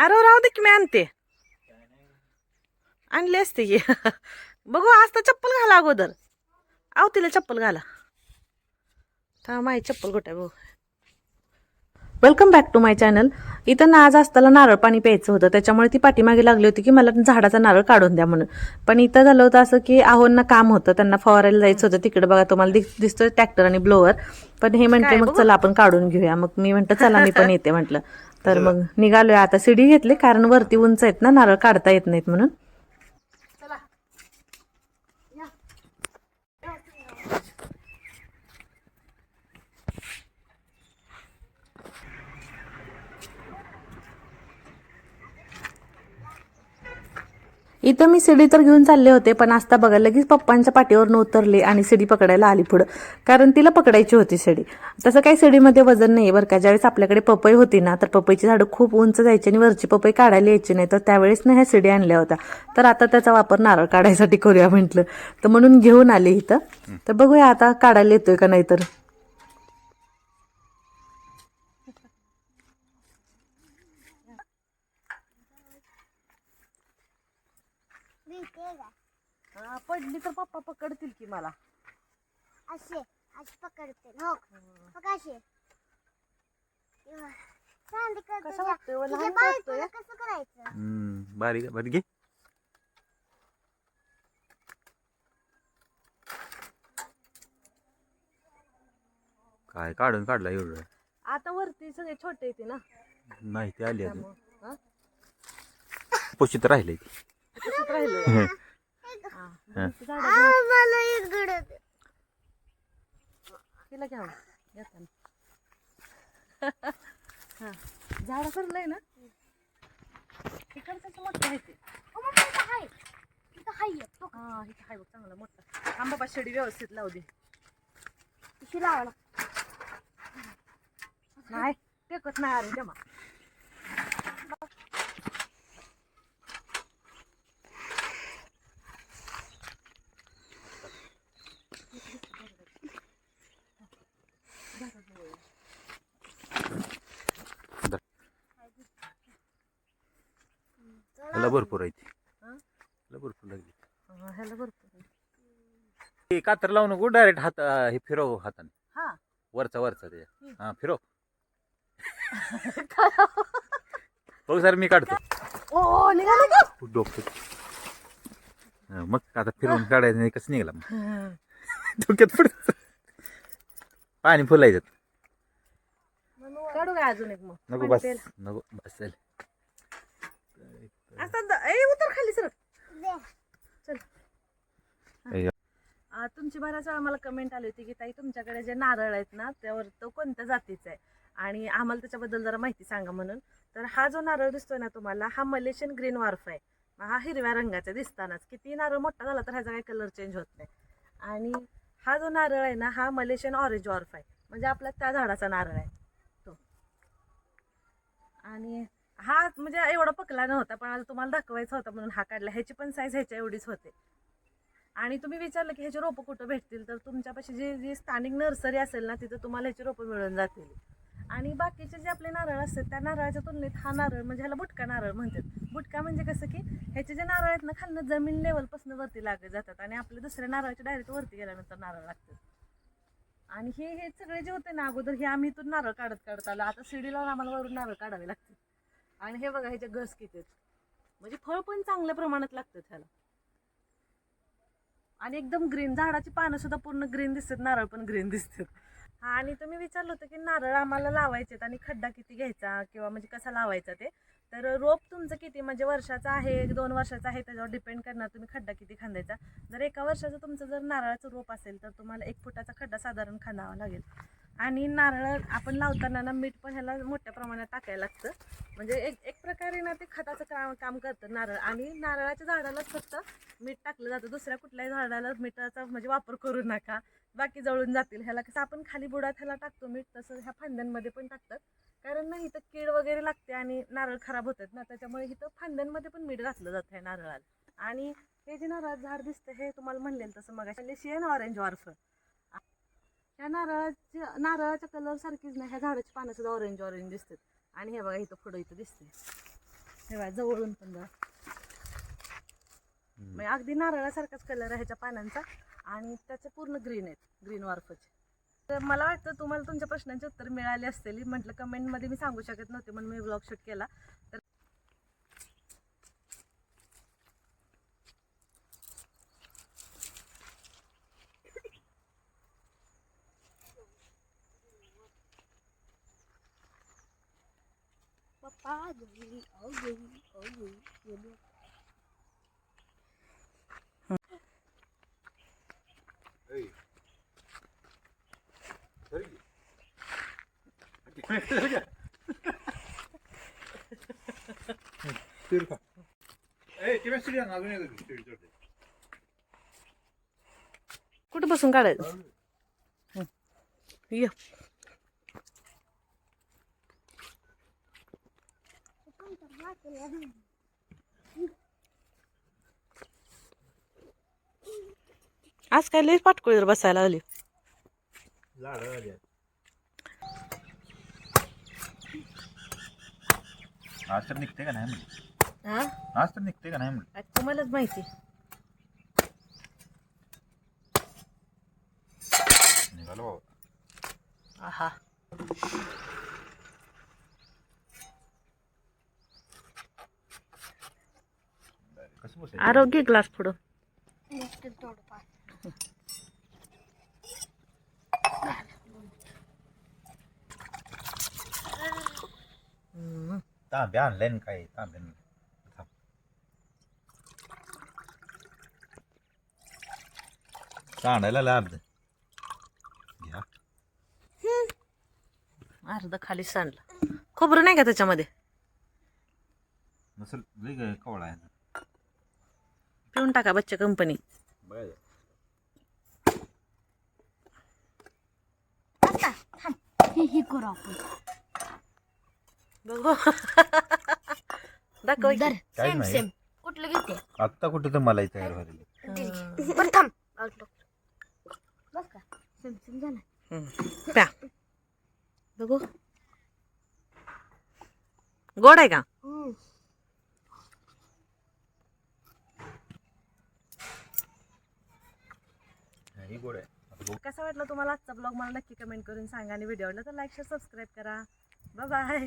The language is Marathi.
अरे राहू दे की मी आणते. आणली असते की. बघू आज तर चप्पल घाला अगोदर. आव तिला चप्पल घाला. थांब माझी चप्पल कुठे बघू. Welcome back to my channel इथं ना आज असताना नारळ पाणी प्यायचं होतं. त्याच्यामुळे ती पाठीमागे लागली होती की मला झाडाचा नारळ काढून द्या म्हणून. पण इथं झालं होतं असं की आहोंना काम होतं. त्यांना फवारायला जायचं होतं. तिकडे बघा तुम्हाला दिस दिसतोय ट्रॅक्टर आणि ब्लोअर पण हे म्हणते मग चला आपण काढून घेऊया. मग मी म्हंटल चला मी पण येते म्हटलं. तर मग निघालोय आता. सिडी घेतली कारण वरती उंच आहेत ना नारळ काढता येत नाहीत म्हणून. इथं मी सिडी तर घेऊन चालले होते पण आता बघा लगेच पप्पांच्या पाठीवर न उतरले आणि सिडी पकडायला आली पुढं. कारण तिला पकडायची होती सिडी. तसं काही सिडीमध्ये वजन नाही बरं का. ज्यावेळेस आपल्याकडे पपई होती ना तर पपईची झाडं खूप उंच जायची आणि वरची पपई काढायला यायची नाही. तर त्यावेळेस ना ह्या सिडी आणल्या होत्या. तर आता त्याचा वापर नारळ काढायसाठी करूया म्हटलं. तर म्हणून घेऊन आले इथं. तर बघूया आता काढायला येतोय का नाही का पडली तर पप्पा पकडतील की मला. असे असे पकडते हो. बघ असे. चांद कसं वाटतंय व? लहान तुझ्या वाटतोय? बायकोला कसं करायचं? हम्म, बारीक बारीक घे. काय काढून काढला एवढं? आता वरती सगळे छोटे येते ना. नाही ते आली अजून. त्यामुळं हा? पोषित राहिले ती. तसंच राहिलं हा. हा. झाडं आ, एक गडद तिला घ्यावं घेताना हा झाड सरलंय ना तिकडचं मोठं आहे ते हाय इथं हाय एक. तो हा इथं आहे बघ चांगला मोठा थांबा बा शेडी व्यवस्थित लावू दे कशी लावला नाही टेकत नाही अरे जमा त्याला भरपूर आहे ती भरपूर लागली. ह्याला भरपूर. ते कातर लावू नको डायरेक्ट हात हे फिरव हाताने. हा. वरचा वरचा. त्याच्या हा फिरव. बघ सर मी काढतो. ओ निघालं का डोक्यात हा, मग आता फिरवून काढायचं कसं निघाला मग. डोक्यात पडत. पाणी फुलायचं. काढू काय अजून एक मग? नको पाणी बस प्यायला. नको बस चल. असं ए उतर खाली सर दे. चल. आ, तुमची बऱ्याच वेळा मला कमेंट आली होती की ताई तुमच्याकडे जे नारळ आहेत ना त्यावर तो कोणत्या जातीचा आहे? आणि आम्हाला त्याच्याबद्दल जरा माहिती सांगा म्हणून. तर हा जो नारळ दिसतोय ना तुम्हाला हा मलेशियन ग्रीन वार्फ आहे. हा हिरव्या रंगाचा दिसतानाच. किती नारळ मोठा झाला तर ह्याचा काही कलर चेंज होत नाही. आणि हा जो नारळ आहे ना हा मलेशियन ऑरेंज वार्फ आहे. म्हणजे आपला त्या झाडाचा नारळ आहे. तो आणि हा म्हणजे एवढा पकला नव्हता पण आता तुम्हाला दाखवायचा होता म्हणून हा काढला. ह्याची पण साईज ह्याच्या एवढीच होते. आणि तुम्ही विचारलं की ह्याची रोपं कुठं भेटतील? तर तुमच्यापाशी जी जी स्थानिक नर्सरी असेल ना तिथं तुम्हाला ह्याची रोपं मिळून जातील. आणि बाकीचे जे आपले नारळ असतात त्या नारळाच्या तुलनेत हा नारळ म्हणजे ह्याला बुटका नारळ म्हणतात. बुटका म्हणजे कसं की ह्याचे जे नारळ आहेत ना खालनं जमीन लेवलपासून वरती लागत जातात आणि आपले दुसऱ्या नारळाच्या डायरेक्ट वरती गेल्यानंतर नारळ लागतात. आणि हे हे सगळे जे होते ना अगोदर हे आम्ही इथून नारळ काढत काढत आलो. आता शिडी लावून आम्हाला वरून नारळ काढावे लागते आणि हे बघा ह्याचे गस किती म्हणजे फळ पण चांगल्या प्रमाणात लागतं ह्याला. आणि एकदम ग्रीन झाडाची पानं सुद्धा पूर्ण ग्रीन दिसतात नारळ पण ग्रीन दिसतात. हा आणि तुम्ही विचारलं होतं की नारळ आम्हाला लावायचे आणि खड्डा किती घ्यायचा किंवा म्हणजे कसा लावायचा ते. तर रोप तुमचं किती? म्हणजे वर्षाचं आहे एक दोन वर्षाचं आहे त्याच्यावर डिपेंड करणार तुम्ही खड्डा किती खांदायचा. जर एका वर्षाचं तुमचं जर नारळाचं रोप असेल तर तुम्हाला एक फुटाचा खड्डा साधारण खांदावा लागेल. आणि नारळ आपण लावताना ना मीठ पण ह्याला मोठ्या प्रमाणात टाकायला लागतं. म्हणजे एक एक प्रकारे ना ते खताचं काम काम करतं नारळ. आणि नारळाच्या झाडालाच फक्त मीठ टाकलं जातं. दुसऱ्या कुठल्याही झाडाला मिठाचा म्हणजे वापर करू नका. बाकी जळून जातील. ह्याला कसं आपण खाली बुडात ह्याला टाकतो मीठ तसं ह्या फांद्यांमध्ये पण टाकतात. कारण ना इथं कीड वगैरे लागते आणि नारळ खराब होतात ना त्याच्यामुळे इथं फांद्यांमध्ये पण मीठ घातलं जातं ह्या नारळाला. आणि हे जे नारळ झाड दिसतं हे तुम्हाला म्हणलेलं तसं मग शियन ऑरेंज वार्फ ह्या नारळाच्या नारळाच्या कलर सारखीच ना ह्या झाडाची पानं सुद्धा ऑरेंज ऑरेंज दिसतात. आणि हे बघा इथं पुढं इथं दिसते हे बघा जवळून पण बघा. म्हणजे अगदी नारळासारखाच कलर आहे ह्याच्या पानांचा. आणि त्याचे पूर्ण ग्रीन आहेत. ग्रीन वार्फचे. तर मला वाटतं तुम्हाला तुमच्या प्रश्नांची उत्तर मिळाली असतील. म्हटलं कमेंटमध्ये मी सांगू शकत नव्हते म्हणून मी ब्लॉग शूट केला. तर पप्पा गेली ओ गेली ओ गेली गेली कुठं बसून काढायचं हं. आज काय लई पाटकोळीवर बसायला आली आज तर निघते का नाही हा? आज तर निघते का नाही म्हणलं आज तुम्हालाच माहिती. निघालो बाबा. आहा कसं बसायचं आरोग्य ग्लास पुढं नुसतं थोडंफार हम्म. तांबे आणलाय ना काय तांबे आणलंय. थांब. सांडायला अर्ध घ्या अर्ध खाली सांडलं खोबरं नाही का त्याच्यामध्ये नसल कवळा आहे ना पिऊन टाका बच्चे कंपनी. हे हे करू आपण. बघू. दाखव दर की. काहीच सेम नाही. सेम कुठलं घेते? आत्ता कुठे तर मला तयार बरं थांब. आउट बस का? सेम सेम झालं. हम्म. प्या. बघू. गोड आहे का हम्म. ही गोड आहे. कसा वाटला तुम्हाला आजचा ब्लॉग मला नक्की कमेंट करून सांगा आणि व्हिडिओ आवडला तर लाईक शेअर सबस्क्राईब करा. बाय